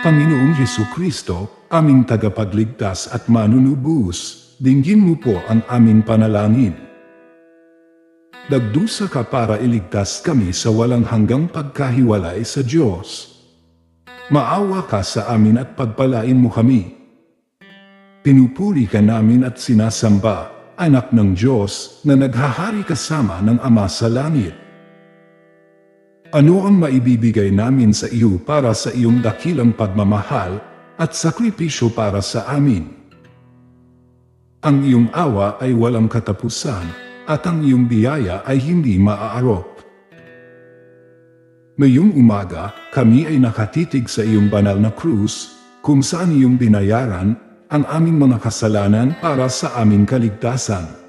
Panginoong Heso Kristo, aming tagapagligtas at manunubus, dinggin mo po ang aming panalangin. Nagdusa ka para iligtas kami sa walang hanggang pagkahiwalay sa Diyos. Maawa ka sa amin at pagpalain mo kami. Pinupuri ka namin at sinasamba, anak ng Diyos na naghahari kasama ng Ama sa langit. Ano ang maibibigay namin sa iyo para sa iyong dakilang pagmamahal at sakripisyo para sa amin? Ang iyong awa ay walang katapusan at ang iyong biyaya ay hindi maaarop. Ngayong umaga, kami ay nakatitig sa iyong banal na krus, kung saan iyong binayaran ang aming mga kasalanan para sa aming kaligtasan.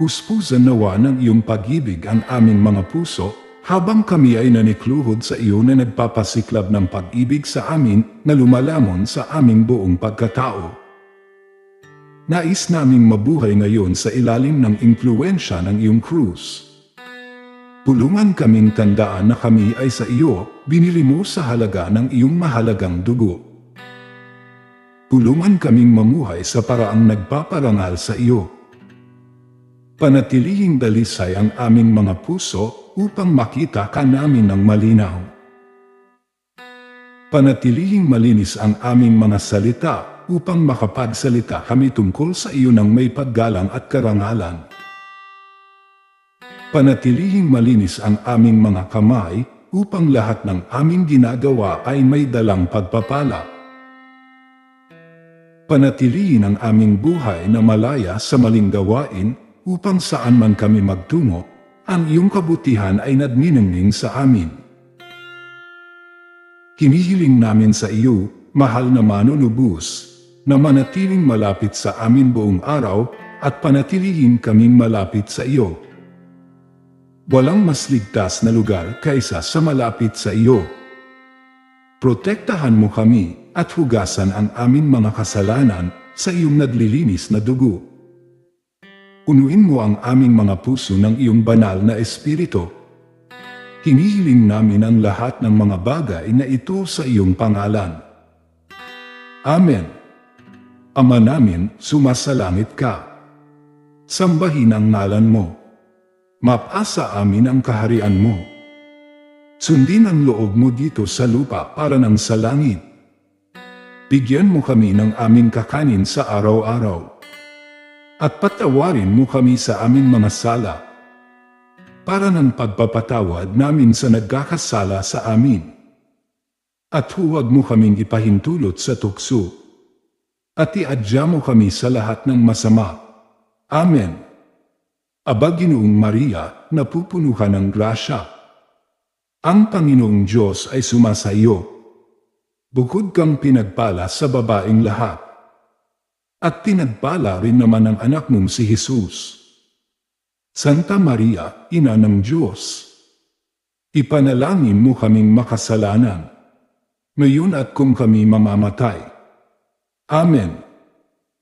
Uspusan nawa ng iyong pag-ibig ang aming mga puso habang kami ay nanikluhod sa iyo na nagpapasiklab ng pag-ibig sa amin na lumalamon sa aming buong pagkatao. Nais naming mabuhay ngayon sa ilalim ng impluensya ng iyong krus. Pulungan kaming tandaan na kami ay sa iyo, binili mo sa halaga ng iyong mahalagang dugo. Pulungan kaming mamuhay sa paraang nagpaparangal sa iyo. Panatilihing dalisay ang aming mga puso upang makita ka namin ng malinaw. Panatilihing malinis ang aming mga salita upang makapagsalita kami tungkol sa iyo ng may paggalang at karangalan. Panatilihing malinis ang aming mga kamay upang lahat ng aming ginagawa ay may dalang pagpapala. Panatilihin ang aming buhay na malaya sa maling gawain upang saan man kami magtungo, ang iyong kabutihan ay nadniningning sa amin. Hinihiling namin sa iyo, mahal na manunubus, na manatiling malapit sa amin buong araw at panatilihin kaming malapit sa iyo. Walang mas ligtas na lugar kaysa sa malapit sa iyo. Protektahan mo kami at hugasan ang aming mga kasalanan sa iyong naglilinis na dugo. Unuin mo ang aming mga puso ng iyong banal na espiritu. Hinihiling namin ang lahat ng mga bagay na ito sa iyong pangalan. Amen. Ama namin, sumasalangit ka. Sambahin ang ngalan mo. Mapasa amin ang kaharian mo. Sundin ang loob mo dito sa lupa para ng sa langit. Bigyan mo kami ng aming kakanin sa araw-araw. At patawarin mo kami sa aming mga sala. Para ng pagpapatawad namin sa nagkakasala sa amin. At huwag mo kaming ipahintulot sa tukso at iadya mo kami sa lahat ng masama. Amen. Aba Ginoong Maria, napupuno ka ng grasya. Ang Panginoong Diyos ay sumasa iyo. Bukod kang pinagpala sa babaeng lahat. At pinagpala rin naman ang anak mong si Jesus. Santa Maria, Ina ng Diyos. Ipanalangin mo kaming makasalanan. Ngayon at kung kami mamamatay Amen.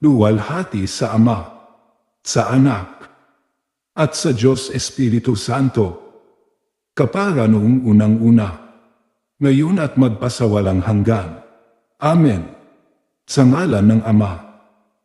Luwalhati sa Ama, sa Anak, at sa Diyos Espiritu Santo, kapara noong unang-una, ngayon at magpasawalang hanggan. Amen. Sa ngalan ng Ama,